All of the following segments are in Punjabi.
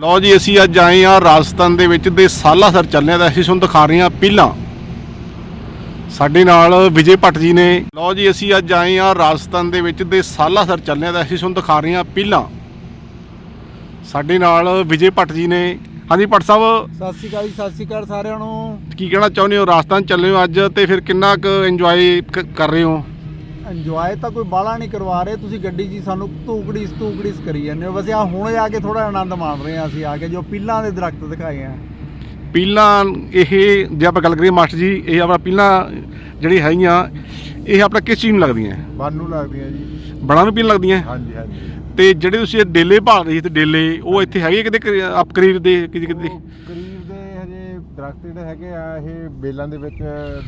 ਲਓ ਜੀ ਅਸੀਂ ਅੱਜ ਆਏ ਆ ਰਾਜਸਥਾਨ ਦੇ ਵਿੱਚ ਦੇ ਸਾਲਾਸਰ ਚੱਲੇ ਆ ਤਾਂ ਅਸੀਂ ਤੁਹਾਨੂੰ ਦਿਖਾ ਰਹੇ ਆ ਪੀਲਾਂ ਸਾਡੇ ਨਾਲ ਵਿਜੇ ਭੱਟ ਜੀ ਨੇ। ਲਓ ਜੀ ਅਸੀਂ ਅੱਜ ਆਏ ਆ ਰਾਜਸਥਾਨ ਦੇ ਵਿੱਚ ਦੇ ਸਾਲਾਸਰ ਚੱਲੇ ਆ ਤਾਂ ਅਸੀਂ ਤੁਹਾਨੂੰ ਦਿਖਾ ਰਹੇ ਆ ਪੀਲਾਂ ਸਾਡੇ ਨਾਲ ਵਿਜੇ ਭੱਟ ਜੀ ਨੇ। ਹਾਂਜੀ ਭੱਟ ਸਾਹਿਬ। ਸਤਿ ਸ਼੍ਰੀ ਅਕਾਲ ਜੀ ਸਤਿ ਸ਼੍ਰੀ ਅਕਾਲ ਸਾਰਿਆਂ ਨੂੰ। ਕੀ ਕਹਿਣਾ ਚਾਹੁੰਦੇ ਹੋ? ਰਾਜਸਥਾਨ ਚੱਲੇ ਹੋ ਅੱਜ ਤੇ ਫਿਰ ਕਿੰਨਾ ਕੁ ਇੰਜੋਏ ਕਰ ਰਹੇ ਹੋ? ਇੰਜੋਏ ਤਾਂ ਕੋਈ ਬਾਲਾ ਨਹੀਂ ਕਰਵਾ ਰਹੇ ਤੁਸੀਂ ਗੱਡੀ 'ਚ ਹੀ ਸਾਨੂੰ ਧੂਕੜੀ ਧੂਕੜੀ ਕਰੀ ਜਾਂਦੇ ਹੋ। ਵੈਸੇ ਆ ਹੁਣ ਜਾ ਕੇ ਥੋੜਾ ਆਨੰਦ ਮਾਣ ਰਹੇ ਹਾਂ ਅਸੀਂ ਆ ਕੇ ਜੋ ਪੀਲਾਂ ਦੇ ਦਰਖਤ ਦਿਖਾਏ ਆ। ਪੀਲਾਂ ਇਹ ਜੇ ਆਪਾਂ ਗੱਲ ਕਰੀਏ ਮਾਸਟਰ ਜੀ ਇਹ ਆਪਣਾ ਪੀਲਾਂ ਜਿਹੜੀ ਹੈਗੀਆਂ ਇਹ ਆਪਣਾ ਕਿਸ ਚੀਜ਼ ਨੂੰ ਲੱਗਦੀਆਂ? ਬਾਨੂ ਲੱਗਦੀਆਂ ਜੀ। ਬਣਾ ਨੂੰ ਪੀਲਾਂ ਲੱਗਦੀਆਂ? ਹਾਂਜੀ ਹਾਂਜੀ। ਤੇ ਜਿਹੜੇ ਤੁਸੀਂ ਇਹ ਡੇਲੇ ਭਾਲ ਰਹੇ ਸੀ ਤੇ ਡੇਲੇ ਉਹ ਇੱਥੇ ਹੈਗੇ ਕਿਤੇ ਕਰੀ- ਆਪ ਕਰੀਬ ਦੇ ਕਿਤੇ ਕਿਤੇ? ਦਰਖਤ ਜਿਹੜੇ ਹੈਗੇ ਆ ਇਹ ਬੇਲਾਂ ਦੇ ਵਿੱਚ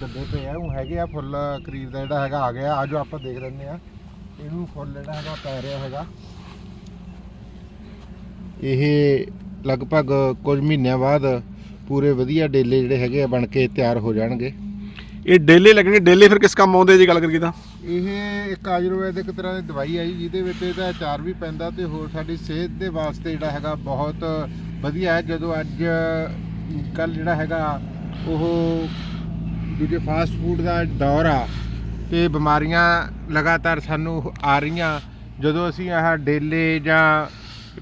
ਦੱਬੇ ਪਏ ਆ। ਉਹ ਹੈਗੇ ਆ ਫੁੱਲ ਕਰੀਬ ਦਾ ਜਿਹੜਾ ਹੈਗਾ ਆ ਗਿਆ। ਆਜੋ ਆਪਾਂ ਦੇਖ ਲੈਂਦੇ ਆ। ਇਹਨੂੰ ਫੁੱਲ ਜਿਹੜਾ ਹੈਗਾ ਪੈ ਰਿਹਾ ਹੈਗਾ। ਇਹ ਲਗਭਗ ਕੁਝ ਮਹੀਨਿਆਂ ਬਾਅਦ ਪੂਰੇ ਵਧੀਆ ਡੇਲੇ ਜਿਹੜੇ ਹੈਗੇ ਆ ਬਣ ਕੇ ਤਿਆਰ ਹੋ ਜਾਣਗੇ। ਇਹ ਡੇਲੇ ਲੱਗਣੇ ਡੇਲੇ ਫਿਰ ਕਿਸ ਕੰਮ ਆਉਂਦੇ ਜੇ ਗੱਲ ਕਰੀਏ ਤਾਂ? ਇਹ ਇੱਕ ਆਯੁਰਵੈਦਿਕ ਤਰ੍ਹਾਂ ਦੀ ਦਵਾਈ ਆ ਜੀ ਜਿਹਦੇ ਵਿੱਚ ਇਹਦਾ ਅਚਾਰ ਵੀ ਪੈਂਦਾ ਤੇ ਹੋਰ ਸਾਡੀ ਸਿਹਤ ਦੇ ਵਾਸਤੇ ਜਿਹੜਾ ਹੈਗਾ ਬਹੁਤ ਵਧੀਆ ਹੈ। ਜਦੋਂ ਅੱਜ ਕੱਲ ਜਿਹੜਾ ਹੈਗਾ ਉਹ ਜਿਹੜੇ ਫਾਸਟ ਫੂਡ ਦਾ ਦੌਰ ਆ ਤੇ ਬਿਮਾਰੀਆਂ ਲਗਾਤਾਰ ਸਾਨੂੰ ਆ ਰਹੀਆਂ। ਜਦੋਂ ਅਸੀਂ ਆਹ ਡੇਲੇ ਜਾਂ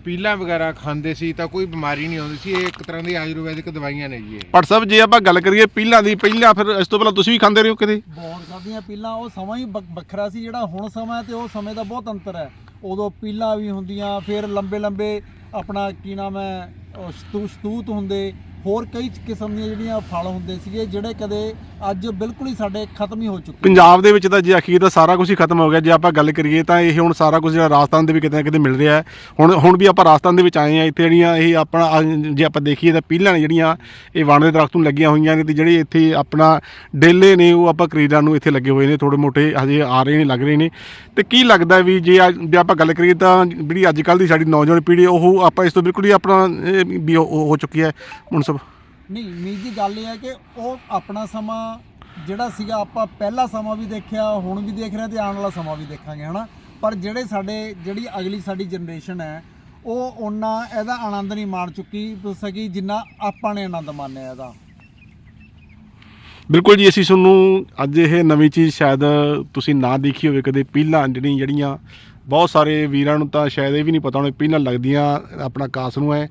ਪੀਲਾਂ ਵਗੈਰਾ ਖਾਂਦੇ ਸੀ ਤਾਂ ਕੋਈ ਬਿਮਾਰੀ ਨਹੀਂ ਆਉਂਦੀ ਸੀ। ਇਹ ਇੱਕ ਤਰ੍ਹਾਂ ਦੀ ਆਯੁਰਵੈਦਿਕ ਦਵਾਈਆਂ ਨੇ ਜੀ ਇਹ। ਭੱਟ ਸਾਹਿਬ ਜੇ ਆਪਾਂ ਗੱਲ ਕਰੀਏ ਪੀਲਾਂ ਦੀ ਪਹਿਲਾਂ ਫਿਰ ਇਸ ਤੋਂ ਪਹਿਲਾਂ ਤੁਸੀਂ ਵੀ ਖਾਂਦੇ ਰਹੇ ਹੋ ਕਿਤੇ ਬਹੁਤ ਖਾਦੀਆਂ ਪੀਲਾਂ ਉਹ ਸਮਾਂ ਹੀ ਵੱਖ- ਵੱਖਰਾ ਸੀ ਜਿਹੜਾ ਹੁਣ ਸਮਾਂ ਤੇ ਉਹ ਸਮੇਂ ਦਾ ਬਹੁਤ ਅੰਤਰ ਹੈ। ਉਦੋਂ ਪੀਲਾਂ ਵੀ ਹੁੰਦੀਆਂ ਫਿਰ ਲੰਬੇ ਲੰਬੇ ਆਪਣਾ ਕੀ ਨਾਮ ਹੈ ਉਹ ਸਤੂ ਸਤੂਤ ਹੁੰਦੇ ਹੋਰ ਕਈ ਕਿਸਮ ਦੀਆਂ ਜਿਹੜੀਆਂ ਫਲ ਹੁੰਦੇ ਸੀਗੇ, ਜਿਹੜੇ ਕਦੇ ਅੱਜ ਬਿਲਕੁਲ ਹੀ ਸਾਡੇ ਖਤਮ ਹੀ ਹੋ ਚੁੱਕੇ ਪੰਜਾਬ ਦੇ ਵਿੱਚ ਤਾਂ ਜੇ ਅਖੀਰ ਤਾਂ ਸਾਰਾ ਕੁਝ ਹੀ ਖਤਮ ਹੋ ਗਿਆ। ਜੇ ਆਪਾਂ ਗੱਲ ਕਰੀਏ ਤਾਂ ਇਹ ਹੁਣ ਸਾਰਾ ਕੁਝ ਜਿਹੜਾ ਰਾਜਸਥਾਨ ਦੇ ਵੀ ਕਿਤੇ ਨਾ ਕਿਤੇ ਮਿਲ ਰਿਹਾ ਹੈ। ਹੁਣ ਹੁਣ ਵੀ ਆਪਾਂ ਰਾਜਸਥਾਨ ਦੇ ਵਿੱਚ ਆਏ ਆ ਇੱਥੇ ਜਿਹੜੀਆਂ ਇਹ ਆਪਣਾ, ਜੇ ਆਪਾਂ ਦੇਖੀਏ ਤਾਂ ਪੀਲਾਂ ਨੇ ਜਿਹੜੀਆਂ ਇਹ ਵਣ ਦੇ ਦਰਖਤ ਨੂੰ ਲੱਗੀਆਂ ਹੋਈਆਂ ਨੇ ਤੇ ਜਿਹੜੇ ਇੱਥੇ ਆਪਣਾ ਡੇਲੇ ਨੇ ਉਹ ਆਪਾਂ ਕਰੀਰਾਂ ਨੂੰ ਇੱਥੇ ਲੱਗੇ ਹੋਏ ਨੇ। ਥੋੜੇ ਮੋਟੇ ਹਜੇ ਆ ਰਹੇ ਨੇ, ਲੱਗ ਰਹੇ ਨੇ। ਤੇ ਕੀ ਲੱਗਦਾ ਵੀ ਜੇ ਅੱਜ- ਜੇ ਆਪਾਂ ਗੱਲ ਕਰੀਏ ਤਾਂ ਜਿਹੜੀ ਅੱਜ ਕੱਲ ਦੀ ਸਾਡੀ ਨੌਜਵਾਨ ਪੀੜ੍ਹੀ ਉਹ ਆਪਾਂ ਇਸ ਤੋਂ ਬਿਲਕੁਲ ਹੀ ਆਪਣਾ ਵੀ ਹੋ ਚੁੱਕੀ ਹੈ। ਹੁਣ ਸਭ ਨਹੀਂ ਮੀਤ ਜੀ ਗੱਲ ਇਹ ਹੈ ਕਿ ਉਹ ਆਪਣਾ ਸਮਾਂ ਜਿਹੜਾ ਸੀਗਾ ਆਪਾਂ ਪਹਿਲਾ ਸਮਾਂ ਵੀ ਦੇਖਿਆ ਹੁਣ ਵੀ ਦੇਖ ਰਹੇ ਤੇ ਆਉਣ ਵਾਲਾ ਸਮਾਂ ਵੀ ਦੇਖਾਂਗੇ ਹਨਾ? ਪਰ ਜਿਹੜੇ ਸਾਡੇ ਜਿਹੜੀ ਅਗਲੀ ਸਾਡੀ ਜਨਰੇਸ਼ਨ ਹੈ ਉਹ ਉਹਨਾਂ ਇਹਦਾ ਆਨੰਦ ਨਹੀਂ ਮਾਣ ਚੁੱਕੀ ਸਕੀ ਜਿੰਨਾ ਆਪਾਂ ਨੇ ਆਨੰਦ ਮਾਣਿਆ ਇਹਦਾ। ਬਿਲਕੁਲ ਜੀ ਅਸੀਂ ਤੁਹਾਨੂੰ ਅੱਜ ਇਹ ਨਵੀਂ ਚੀਜ਼ ਸ਼ਾਇਦ ਤੁਸੀਂ ਨਾ ਦੇਖੀ ਹੋਵੇ ਕਦੇ ਪੀਲਾਂ ਜਿਹੜੀ ਜਿਹੜੀਆਂ ਬਹੁਤ ਸਾਰੇ ਵੀਰਾਂ ਨੂੰ ਤਾਂ ਸ਼ਾਇਦ ਇਹ ਵੀ ਨਹੀਂ ਪਤਾ ਹੋਣੇ ਪੀਲਾਂ ਲੱਗਦੀਆਂ ਆਪਣਾ ਕਾਸ ਨੂੰ ਹੈ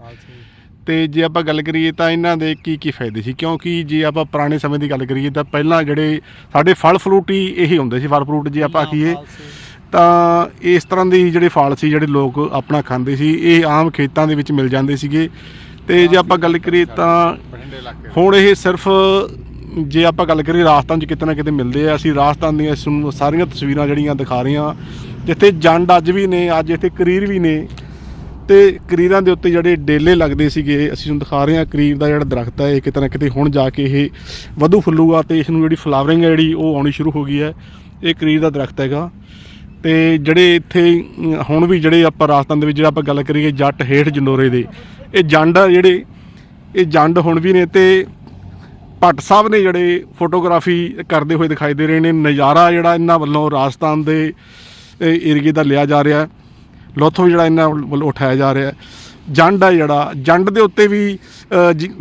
ਤੇ ਜੇ ਆਪਾਂ ਗੱਲ ਕਰੀਏ ਤਾਂ ਇਹਨਾਂ ਦੇ ਕੀ ਕੀ ਫਾਇਦੇ ਸੀ? ਕਿਉਂਕਿ ਜੇ ਆਪਾਂ ਪੁਰਾਣੇ ਸਮੇਂ ਦੀ ਗੱਲ ਕਰੀਏ ਤਾਂ ਪਹਿਲਾਂ ਜਿਹੜੇ ਸਾਡੇ ਫਲ ਫਰੂਟ ਹੀ ਇਹੀ ਹੁੰਦੇ ਸੀ ਫਲ ਫਰੂਟ ਜੇ ਆਪਾਂ ਆਖੀਏ ਤਾਂ ਇਸ ਤਰ੍ਹਾਂ ਦੇ ਜਿਹੜੇ ਫਲ ਸੀ ਜਿਹੜੇ ਲੋਕ ਆਪਣਾ ਖਾਂਦੇ ਸੀ ਇਹ ਆਮ ਖੇਤਾਂ ਦੇ ਵਿੱਚ ਮਿਲ ਜਾਂਦੇ ਸੀਗੇ। ਤੇ ਜੇ ਆਪਾਂ ਗੱਲ ਕਰੀਏ ਤਾਂ ਹੁਣ ਇਹ ਸਿਰਫ ਜੇ ਆਪਾਂ ਗੱਲ ਕਰੀਏ ਰਾਜਸਥਾਨ 'ਚ ਕਿਤੇ ਨਾ ਕਿਤੇ ਮਿਲਦੇ ਆ। ਅਸੀਂ ਰਾਜਸਥਾਨ ਦੀਆਂ ਤੁਹਾਨੂੰ ਸਾਰੀਆਂ ਤਸਵੀਰਾਂ ਜਿਹੜੀਆਂ ਦਿਖਾ ਰਹੇ ਹਾਂ ਜਿੱਥੇ ਜੰਡ ਅੱਜ ਵੀ ਨੇ ਅੱਜ ਇੱਥੇ ਕਰੀਰ ਵੀ ਨੇ। ਤੇ ਕਰੀਰਾਂ ਦੇ ਉੱਤੇ ਜਿਹੜੇ ਡੇਲੇ ਲੱਗਦੇ ਸੀਗੇ, ਅਸੀਂ ਤੁਹਾਨੂੰ ਦਿਖਾ ਰਹੇ ਹਾਂ ਕਰੀਰ ਦਾ ਜਿਹੜਾ ਦਰਖਤ ਹੈ, ਇਹ ਕਿਤੇ ਨਾ ਕਿਤੇ ਹੁਣ ਜਾ ਕੇ ਇਹ ਵਧੂ ਫੁੱਲੂਗਾ ਤੇ ਇਸ ਨੂੰ ਜਿਹੜੀ ਫਲਾਵਰਿੰਗ ਹੈ ਜਿਹੜੀ ਉਹ ਆਉਣੀ ਸ਼ੁਰੂ ਹੋ ਗਈ ਹੈ, ਇਹ ਕਰੀਰ ਦਾ ਦਰਖਤ ਹੈਗਾ। ਤੇ ਜਿਹੜੇ ਇੱਥੇ ਹੁਣ ਵੀ ਜਿਹੜੇ ਆਪਾਂ ਰਾਜਸਥਾਨ ਦੇ ਵਿੱਚ ਜਿਹੜਾ ਆਪਾਂ ਗੱਲ ਕਰੀਏ ਜੱਟ ਹੇਠ ਜਨੋਰੇ ਦੇ, ਇਹ ਜੰਡ ਆ ਜਿਹੜੇ, ਇਹ ਜੰਡ ਹੁਣ ਵੀ ਨੇ ਤੇ ਭੱਟ ਸਾਹਿਬ ਨੇ ਜਿਹੜੇ ਫੋਟੋਗ੍ਰਾਫੀ ਕਰਦੇ ਹੋਏ ਦਿਖਾਈ ਦੇ ਰਹੇ ਨੇ, ਨਜ਼ਾਰਾ ਜਿਹੜਾ ਇਹਨਾਂ ਵੱਲੋਂ ਰਾਜਸਥਾਨ ਦੇ ਏਰੀਏ ਦਾ ਲਿਆ ਜਾ ਰਿਹਾ ਹੈ। ਲੋਥੋ ਜਿਹੜਾ ਇਹਨਾਂ ਵੱਲੋਂ ਉਠਾਇਆ ਜਾ ਰਿਹਾ ਜੰਡ ਆ ਜਿਹੜਾ ਜੰਡ ਦੇ ਉੱਤੇ ਵੀ ਜੀ-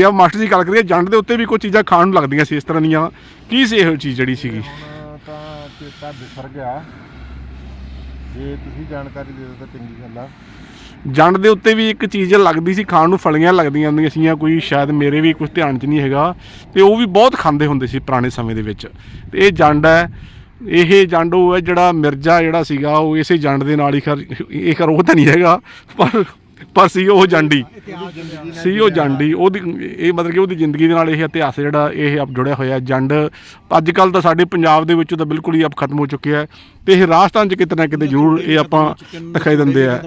ਆਪਾਂ ਮਾਸਟਰ ਜੀ ਗੱਲ ਕਰੀਏ ਜੰਡ ਦੇ ਉੱਤੇ ਵੀ ਕੋਈ ਚੀਜ਼ਾਂ ਖਾਣ ਨੂੰ ਲੱਗਦੀਆਂ ਸੀ ਇਸ ਤਰ੍ਹਾਂ ਦੀਆਂ। ਕੀ ਸੀ ਇਹੋ ਚੀਜ਼ ਜਿਹੜੀ ਸੀਗੀ? ਹੁਣ ਤਾਂ ਚੇਤਾ ਵਿਸਰ ਗਿਆ ਜੇ ਤੁਸੀਂ ਜਾਣਕਾਰੀ ਦੇ ਦਿਓ ਤਾਂ ਚੰਗੀ ਗੱਲ ਆ। ਜੰਡ ਦੇ ਉੱਤੇ ਵੀ ਇੱਕ ਚੀਜ਼ ਲੱਗਦੀ ਸੀ ਖਾਣ ਨੂੰ ਫਲੀਆਂ ਲੱਗਦੀਆਂ ਹੁੰਦੀਆਂ ਸੀਗੀਆਂ ਕੋਈ ਸ਼ਾਇਦ ਮੇਰੇ ਵੀ ਕੁਝ ਧਿਆਨ 'ਚ ਨਹੀਂ ਹੈਗਾ। ਤੇ ਉਹ ਵੀ ਬਹੁਤ ਖਾਂਦੇ ਹੁੰਦੇ ਸੀ ਪੁਰਾਣੇ ਸਮੇਂ ਦੇ ਵਿੱਚ। ਤੇ ਇਹ ਜੰਡ ਹੈ ਇਹ ਜੰਡ ਉਹ ਹੈ ਜਿਹੜਾ ਮਿਰਜ਼ਾ ਜਿਹੜਾ ਸੀਗਾ, ਉਹ ਇਸੇ ਜੰਡ ਦੇ ਨਾਲ ਹੀ ਖਰ ਇਹ ਖਰ ਉਹ ਤਾਂ ਨਹੀਂ ਹੈਗਾ, ਪਰ ਪਰ ਸੀ ਉਹ ਜੰਡੀ। ਸੀ ਉਹ ਜੰਡੀ ਉਹਦੀ ਇਹ ਮਤਲਬ ਕਿ ਉਹਦੀ ਜ਼ਿੰਦਗੀ ਦੇ ਨਾਲ ਇਹ ਇਤਿਹਾਸ ਜਿਹੜਾ ਇਹ ਆਪ ਜੁੜਿਆ ਹੋਇਆ। ਜੰਡ ਅੱਜ ਕੱਲ ਤਾਂ ਸਾਡੇ ਪੰਜਾਬ ਦੇ ਵਿੱਚੋਂ ਤਾਂ ਬਿਲਕੁਲ ਹੀ ਆਪ ਖਤਮ ਹੋ ਚੁੱਕਿਆ ਹੈ ਤੇ ਇਹ ਰਾਜਸਥਾਨ 'ਚ ਕਿਤੇ ਨਾ ਕਿਤੇ ਜ਼ਰੂਰ ਇਹ ਆਪਾਂ ਦਿਖਾਈ ਦਿੰਦੇ ਆ।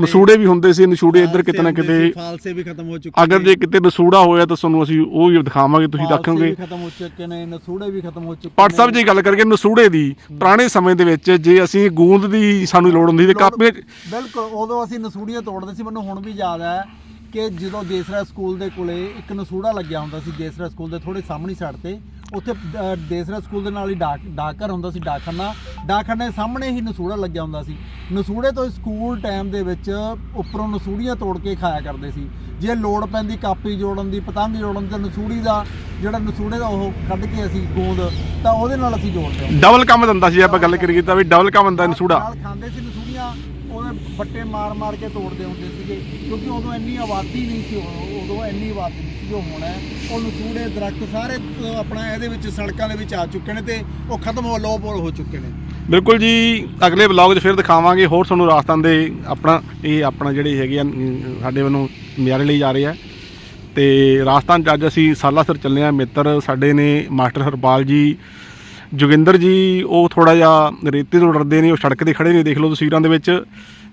ਨਸੂੜੇ ਵੀ ਹੁੰਦੇ ਸੀ ਨਸੂੜੇ ਇੱਧਰ ਕਿਤੇ ਨਾ ਕਿਤੇ ਫਾਲਸੇ ਵੀ ਖਤਮ ਹੋ ਚੁੱਕੇ ਅਗਰ ਜੇ ਕਿਤੇ ਨਸੂੜਾ ਹੋਇਆ ਤਾਂ ਤੁਹਾਨੂੰ ਅਸੀਂ ਉਹ ਵੀ ਦਿਖਾਵਾਂਗੇ ਤੁਸੀਂ ਦੇਖੋਗੇ। ਖਤਮ ਹੋ ਚੁੱਕੇ ਨੇ ਨਸੂੜੇ ਵੀ ਖਤਮ ਹੋ ਚੁੱਕੇ ਪੱਟ ਸਾਹਿਬ ਜੀ ਗੱਲ ਕਰੀਏ ਨਸੂੜੇ ਦੀ ਪੁਰਾਣੇ ਸਮੇਂ ਦੇ ਵਿੱਚ ਜੇ ਅਸੀਂ ਗੂੰਦ ਦੀ ਸਾਨੂੰ ਲੋੜ ਹੁੰਦੀ ਤੇ ਕਾਪੀਆਂ ਬਿਲਕੁਲ ਉਦੋਂ ਅਸੀਂ ਨਸੂੜੀਆਂ ਤੋੜਦੇ ਸੀ ਮੈਨੂੰ ਹੁਣ ਵੀ ਯਾਦ ਹੈ ਕਿ ਜਦੋਂ ਦੇਸਰਾ ਸਕੂਲ ਦੇ ਕੋਲੇ ਇੱਕ ਨਸੂੜਾ ਲੱਗਿਆ ਹੁੰਦਾ ਸੀ ਦੇਸਰਾ ਸਕੂਲ ਦੇ ਥੋੜੇ ਸਾਹਮਣੀ ਸਾਈਡ ਤੇ ਉੱਥੇ ਅ, ਦੇਸਰਾ ਸਕੂਲ ਦੇ ਨਾਲ ਹੀ ਡਾਕ ਡਾਕਘਰ ਹੁੰਦਾ ਸੀ ਡਾਕਖਾਨਾ। ਡਾਕਖਾਨੇ ਦੇ ਸਾਹਮਣੇ ਹੀ ਨਸੂੜਾ ਲੱਗਿਆ ਹੁੰਦਾ ਸੀ। ਨਸੂੜੇ ਤੋਂ ਸਕੂਲ ਟਾਈਮ ਦੇ ਵਿੱਚ ਉੱਪਰੋਂ ਨਸੂੜੀਆਂ ਤੋੜ ਕੇ ਖਾਇਆ ਕਰਦੇ ਸੀ। ਜੇ ਲੋੜ ਪੈਂਦੀ ਕਾਪੀ ਜੋੜਨ ਦੀ ਪਤੰਗ ਜੋੜਨ ਦੀ ਤਾਂ ਨਸੂੜੀ ਦਾ ਜਿਹੜਾ ਨਸੂੜੇ ਦਾ ਉਹ ਕੱਢ ਕੇ ਅਸੀਂ ਗੂੰਦ ਤਾਂ ਉਹਦੇ ਨਾਲ ਅਸੀਂ ਜੋੜਦੇ ਹਾਂ। ਡਬਲ ਕੰਮ ਦਿੰਦਾ ਸੀ ਜੇ ਆਪਾਂ ਗੱਲ ਕਰੀਏ ਤਾਂ ਵੀ ਡਬਲ ਕੰਮ ਦਿੰਦਾ ਨਸੂੜਾ। ਨਾਲ ਖਾਂਦੇ ਸੀ ਨਸੂੜੀਆਂ ਉਹਦੇ ਬੱਟੇ ਮਾਰ ਮਾਰ ਕੇ ਤੋੜਦੇ ਹੁੰਦੇ ਸੀਗੇ ਕਿਉਂਕਿ ਉਦੋਂ ਇੰਨੀ ਆਬਾਦੀ ਨਹੀਂ ਸੀ ਉਦੋਂ- ਉਦੋਂ ਇੰਨੀ ਆਬਾਦੀ ਨਹੀਂ ਸੀ ਜੋ ਹੁਣ ਹੈ। ਉਹ ਨਸੂੜੇ ਦਰਖਤ ਸਾਰੇ ਅ, ਆਪਣਾ ਇਹਦੇ ਵਿੱਚ ਸੜਕਾਂ ਦੇ ਵਿੱਚ ਆ ਚੁੱਕੇ ਨੇ ਤੇ ਉਹ ਖਤਮ ਹੋ ਲੋਪ ਹੋ ਚੁੱਕੇ ਨੇ। ਬਿਲਕੁਲ ਜੀ ਅਗਲੇ ਵਲੌਗ 'ਚ ਫਿਰ ਦਿਖਾਵਾਂਗੇ ਹੋਰ ਤੁਹਾਨੂੰ ਰਾਜਸਥਾਨ ਦੇ ਆਪਣਾ ਇਹ ਆਪਣਾ ਜਿਹੜੇ ਹੈਗੇ ਆ ਅਮ, ਸਾਡੇ ਵੱਲੋਂ ਨਜ਼ਾਰੇ ਲਈ ਜਾ ਰਹੇ ਆ। ਤੇ ਰਾਜਸਥਾਨ 'ਚ ਅੱਜ ਅਸੀਂ ਸਾਲਾਸਰ ਚੱਲੇ ਆ ਮਿੱਤਰ ਸਾਡੇ ਨੇ ਮਾਸਟਰ ਹਰਪਾਲ ਜੀ ਜੋਗਿੰਦਰ ਜੀ, ਉਹ ਥੋੜਾ ਜਿਹਾ ਰੇਤੇ ਤੋਂ ਡਰਦੇ ਨੇ, ਉਹ ਸੜਕ ਤੇ ਖੜੇ ਨੇ, ਦੇਖ ਲਓ ਤਸਵੀਰਾਂ ਦੇ ਵਿੱਚ।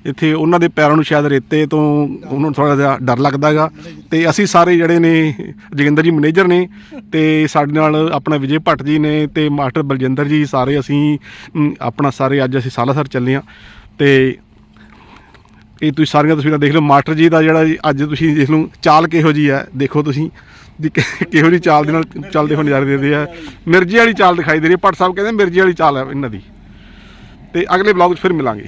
ਇੱਥੇ ਉਹਨਾਂ ਦੇ ਪੈਰਾਂ ਨੂੰ ਸ਼ਾਇਦ ਰੇਤੇ ਤੋਂ ਉਹਨਾਂ ਨੂੰ ਥੋੜਾ ਜਿਹਾ ਡਰ ਲੱਗਦਾ ਹੈਗਾ। ਤੇ ਅਸੀਂ ਸਾਰੇ ਜਿਹੜੇ ਨੇ, ਜੋਗਿੰਦਰ ਜੀ ਮੈਨੇਜਰ ਨੇ, ਤੇ ਸਾਡੇ ਨਾਲ ਆਪਣਾ ਵਿਜੇ ਭੱਟ ਜੀ ਨੇ ਤੇ ਮਾਸਟਰ ਬਲਜਿੰਦਰ ਜੀ, ਸਾਰੇ ਅਸੀਂ ਆਪਣਾ ਸਾਰੇ ਅੱਜ ਅਸੀਂ ਸਾਲਾਸਰ ਚੱਲੇ ਆ ਤੇ ਇਹ ਤੁਸੀਂ ਸਾਰੀਆਂ ਤਸਵੀਰਾਂ ਦੇਖ ਲਓ। ਮਾਸਟਰ ਜੀ ਦਾ ਜਿਹੜਾ ਜੀ ਅੱਜ ਤੁਸੀਂ ਦੇਖ ਲਓ, ਚਾਲ ਕਿਹੋ ਜੀ ਹੈ, ਦੇਖੋ ਤੁਸੀਂ। ਵੀ ਕਿ- ਕਿਹੋ ਜੀ ਚਾਲ ਦੇ ਨਾਲ ਚੱਲਦੇ ਹੋਏ ਨਜ਼ਾਰੇ ਦੇ ਰਹੇ ਆ। ਮਿਰਜੀ ਵਾਲੀ ਚਾਲ ਦਿਖਾਈ ਦੇ ਰਹੀ ਹੈ। ਭੱਟ ਸਾਹਿਬ ਕਹਿੰਦੇ ਮਿਰਜੀ ਵਾਲੀ ਚਾਲ ਹੈ ਇਹਨਾਂ ਦੀ। ਤੇ ਅਗਲੇ ਵਲੌਗ 'ਚ ਫਿਰ ਮਿਲਾਂਗੇ।